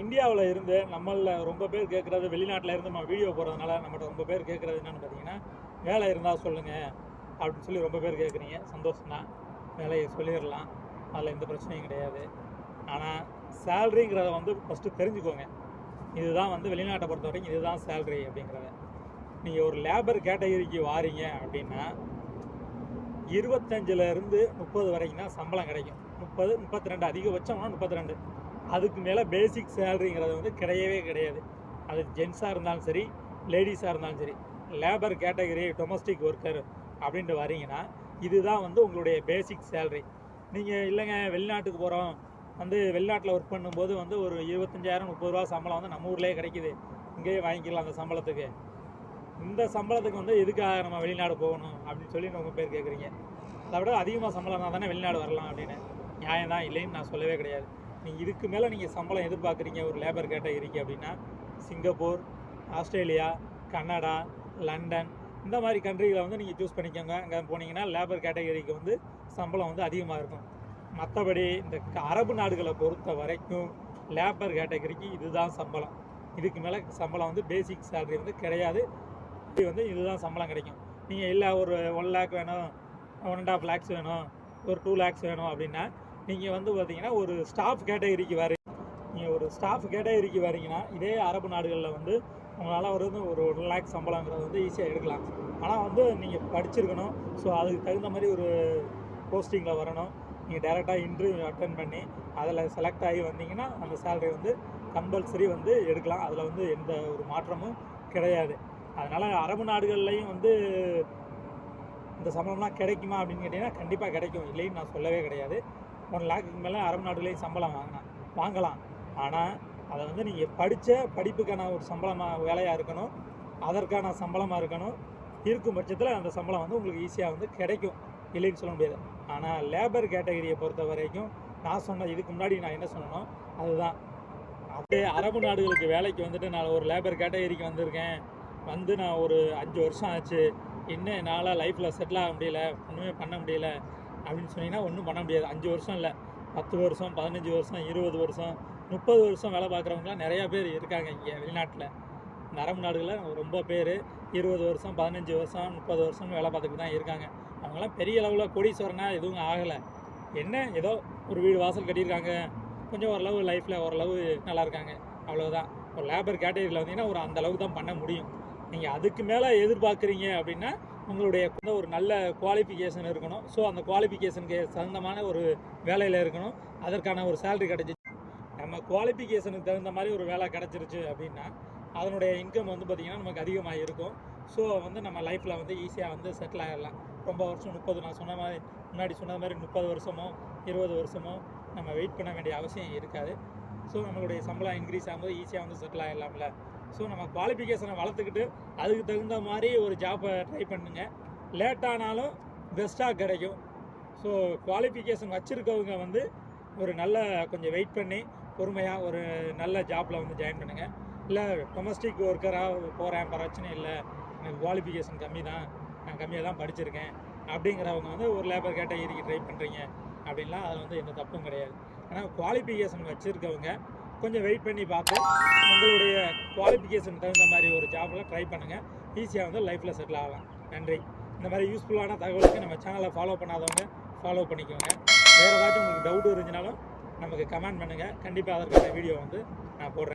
இந்தியாவில் இருந்து நம்மளில் ரொம்ப பேர் கேட்குறது வெளிநாட்டில் இருந்து நம்ம வீடியோ போடுறதுனால நம்மகிட்ட ரொம்ப பேர் கேட்குறது என்னென்னு பார்த்தீங்கன்னா வேலை இருந்தால் சொல்லுங்கள் அப்படின்னு சொல்லி ரொம்ப பேர் கேட்குறீங்க சந்தோஷம் தான் வேலையை சொல்லிடலாம். அதில் எந்த பிரச்சனையும் கிடையாது. ஆனால் சேல்ரிங்கிறத வந்து ஃபஸ்ட்டு தெரிஞ்சுக்கோங்க. இதுதான் வந்து வெளிநாட்டை பொறுத்த வரைக்கும் இதுதான் சேல்ரி அப்படிங்கிறத. நீங்கள் ஒரு லேபர் கேட்டகரிக்கு வாரீங்க அப்படின்னா இருபத்தஞ்சிலருந்து முப்பது வரைக்கும் தான் சம்பளம் கிடைக்கும். முப்பது முப்பத்தி ரெண்டு அதிகபட்சம்னா முப்பத்தி ரெண்டு அதுக்கு மேலே பேசிக் சேலரிங்கிறது வந்து கிடையவே கிடையாது. அது ஜென்ஸாக இருந்தாலும் சரி லேடிஸாக இருந்தாலும் சரி லேபர் கேட்டகரி டொமஸ்டிக் ஒர்க்கர் அப்படின்ட்டு வரீங்கன்னா இதுதான் வந்து உங்களுடைய பேசிக் சேலரி நீங்கள் இல்லைங்க வெளிநாட்டுக்கு போகிறோம் வந்து வெளிநாட்டில் ஒர்க் பண்ணும்போது வந்து ஒரு இருபத்தஞ்சாயிரம் முப்பது ரூபா சம்பளம் வந்து நம்ம ஊர்லேயே கிடைக்குது. இங்கேயே வாங்கிக்கலாம் அந்த சம்பளத்துக்கு. இந்த சம்பளத்துக்கு வந்து எதுக்காக நம்ம வெளிநாடு போகணும் அப்படின்னு சொல்லி ரொம்ப பேர் கேட்குறீங்க அதை விட அதிகமாக சம்பளம் தான் தானே வெளிநாடு வரலாம் அப்படின்னு. நியாயம் தான் இல்லைன்னு நான் சொல்லவே கிடையாது. நீங்கள் இதுக்கு மேலே நீங்கள் சம்பளம் எதிர்பார்க்குறீங்க ஒரு லேபர் கேட்டகரிக்கு அப்படின்னா சிங்கப்பூர் ஆஸ்திரேலியா கனடா லண்டன் இந்த மாதிரி கண்ட்ரிகளை வந்து நீங்கள் சூஸ் பண்ணிக்கோங்க. அங்கே போனீங்கன்னா லேபர் கேட்டகரிக்கு வந்து சம்பளம் வந்து அதிகமாக இருக்கும். மற்றபடி இந்த அரபு நாடுகளை பொறுத்த வரைக்கும் லேபர் கேட்டகரிக்கு இதுதான் சம்பளம். இதுக்கு மேலே சம்பளம் வந்து பேசிக் சேலரி வந்து கிடையாது. இது வந்து இதுதான் சம்பளம் கிடைக்கும். நீங்கள் இல்லை ஒரு ஒன் லேக் வேணும் ஒன் அண்ட் ஆஃப் லேக்ஸ் வேணும் ஒரு டூ லேக்ஸ் வேணும் அப்படின்னா நீங்கள் வந்து பார்த்தீங்கன்னா ஒரு ஸ்டாஃப் கேட்டகரிக்கு வர நீங்கள் ஒரு ஸ்டாஃப் கேட்டகரிக்கு வரீங்கன்னா இதே அரபு நாடுகளில் வந்து உங்களால் ஒரு வந்து ஒரு ஒன் லேக் சம்பளங்கிறது வந்து ஈஸியாக எடுக்கலாம். ஆனால் வந்து நீங்கள் படிச்சிருக்கணும். ஸோ அதுக்கு தகுந்த மாதிரி ஒரு போஸ்டிங்கில் வரணும். நீங்கள் டேரெக்டாக இன்டர்வியூ அட்டன் பண்ணி அதில் செலக்ட் ஆகி வந்தீங்கன்னா அந்த சேலரி வந்து கம்பல்சரி வந்து எடுக்கலாம். அதில் வந்து எந்த ஒரு மாற்றமும் கிடையாது. அதனால் அரபு நாடுகள்லையும் வந்து இந்த சம்பளம்லாம் கிடைக்குமா அப்படின்னு கேட்டிங்கன்னா கண்டிப்பாக கிடைக்கும். இல்லைன்னு நான் சொல்லவே கிடையாது. ஒன் லேக்குக்கு மேலே அரபு நாடுகளையும் சம்பளம் வாங்கினா வாங்கலாம். ஆனால் அதை வந்து நீங்கள் படித்த படிப்புக்கான ஒரு சம்பளமாக வேலையாக இருக்கணும். அதற்கான சம்பளமாக இருக்கணும். இருக்கும் பட்சத்தில் அந்த சம்பளம் வந்து உங்களுக்கு ஈஸியாக வந்து கிடைக்கும். இல்லைன்னு சொல்ல முடியாது. ஆனால் லேபர் கேட்டகரியை பொறுத்த வரைக்கும் நான் சொன்ன இதுக்கு முன்னாடி நான் என்ன சொன்னனோ அதுதான். அப்படியே அரபு நாடுகளுக்கு வேலைக்கு வந்துட்டு நான் ஒரு லேபர் கேட்டகரிக்கு வந்திருக்கேன். வந்து நான் ஒரு அஞ்சு வருஷம் ஆச்சு. இன்னும் என்னால் லைஃப்பில் செட்டில் ஆக முடியல. ஒன்றுமே பண்ண முடியல. அப்படின்னு சொன்னீங்கன்னா ஒன்றும் பண்ண முடியாது. அஞ்சு வருஷம் இல்லை. பத்து வருஷம் பதினஞ்சு வருஷம் இருபது வருஷம் முப்பது வருஷம் வேலை பார்க்குறவங்களாம் நிறையா பேர் இருக்காங்க இங்கே வெளிநாட்டில். நரம்பு நாடுகளில் ரொம்ப பேர் இருபது வருஷம் பதினஞ்சு வருஷம் முப்பது வருஷம் வேலை பார்த்துட்டு தான் இருக்காங்க. அவங்களாம் பெரிய அளவில் கோடீஸ்வரனா எதுவும் ஆகலை. என்ன? ஏதோ ஒரு வீடு வாசல் கட்டியிருக்காங்க. கொஞ்சம் ஓரளவு லைஃப்பில் ஓரளவு நல்லா இருக்காங்க. அவ்வளோதான் ஒரு லேபர் கேட்டகரியில் வந்தீங்கன்னா ஒரு அந்த அளவுக்கு தான் பண்ண முடியும். நீங்கள் அதுக்கு மேலே எதிர்பார்க்குறீங்க அப்படின்னா உங்களுடைய வந்து ஒரு நல்ல குவாலிஃபிகேஷன் இருக்கணும். ஸோ அந்த குவாலிஃபிகேஷனுக்கு தகுந்தமான ஒரு வேலையில் இருக்கணும். அதற்கான ஒரு சேலரி கிடைச்சிச்சு நம்ம குவாலிஃபிகேஷனுக்கு தகுந்த மாதிரி ஒரு வேலை கிடச்சிருச்சு அப்படின்னா அதனுடைய இன்கம் வந்து பார்த்திங்கன்னா நமக்கு அதிகமாக இருக்கும். ஸோ வந்து நம்ம லைஃப்பில் வந்து ஈஸியாக வந்து செட்டில் ஆகிடலாம் ரொம்ப வருஷம் முப்பது நான் சொன்ன மாதிரி முன்னாடி சொன்ன மாதிரி முப்பது வருஷமோ இருபது வருஷமோ நம்ம வெயிட் பண்ண வேண்டிய அவசியம் இருக்காது. ஸோ நம்மளுடைய சம்பளம் இன்க்ரீஸ் ஆகும்போது ஈஸியாக வந்து செட்டில் ஆகிடலாம்ல ஸோ நம்ம குவாலிஃபிகேஷனை வளர்த்துக்கிட்டு அதுக்கு தகுந்த மாதிரி ஒரு ஜாப்பை ட்ரை பண்ணுங்க. லேட்டானாலும் பெஸ்ட்டாக கிடைக்கும். ஸோ குவாலிஃபிகேஷன் வச்சுருக்கவங்க வந்து ஒரு நல்ல கொஞ்சம் வெயிட் பண்ணி பொறுமையாக ஒரு நல்ல ஜாப்பில் வந்து ஜாயின் பண்ணுங்கள் இல்லை டொமஸ்டிக் ஒர்க்கராக போகிறேன் பிரச்சனை இல்லை. எனக்கு குவாலிஃபிகேஷன் கம்மி தான் நான் கம்மியாக தான் படிச்சிருக்கேன். அப்படிங்கிறவங்க வந்து ஒரு லேபர் கேட்டகரிக்கு ட்ரை பண்ணுறீங்க அப்படின்லாம் அதில் வந்து எந்த தப்பும் கிடையாது. ஆனால் குவாலிஃபிகேஷன் வச்சுருக்கவங்க கொஞ்சம் வெயிட் பண்ணி பார்த்து உங்களுடைய குவாலிஃபிகேஷன் தகுந்த மாதிரி ஒரு ஜாப்லாம் ட்ரை பண்ணுங்கள் ஈஸியாக வந்து லைஃப்பில் செட்டில் ஆகலாம். நன்றி. இந்த மாதிரி யூஸ்ஃபுல்லான தகவலுக்கு நம்ம சேனலை ஃபாலோ பண்ணாதவங்க ஃபாலோ பண்ணிக்கோங்க. வேறு ஏதாச்சும் உங்களுக்கு டவுட் இருந்துச்சுனாலும் நமக்கு கமெண்ட் பண்ணுங்கள் கண்டிப்பாக அதற்கான வீடியோ வந்து நான் போடுறேன்.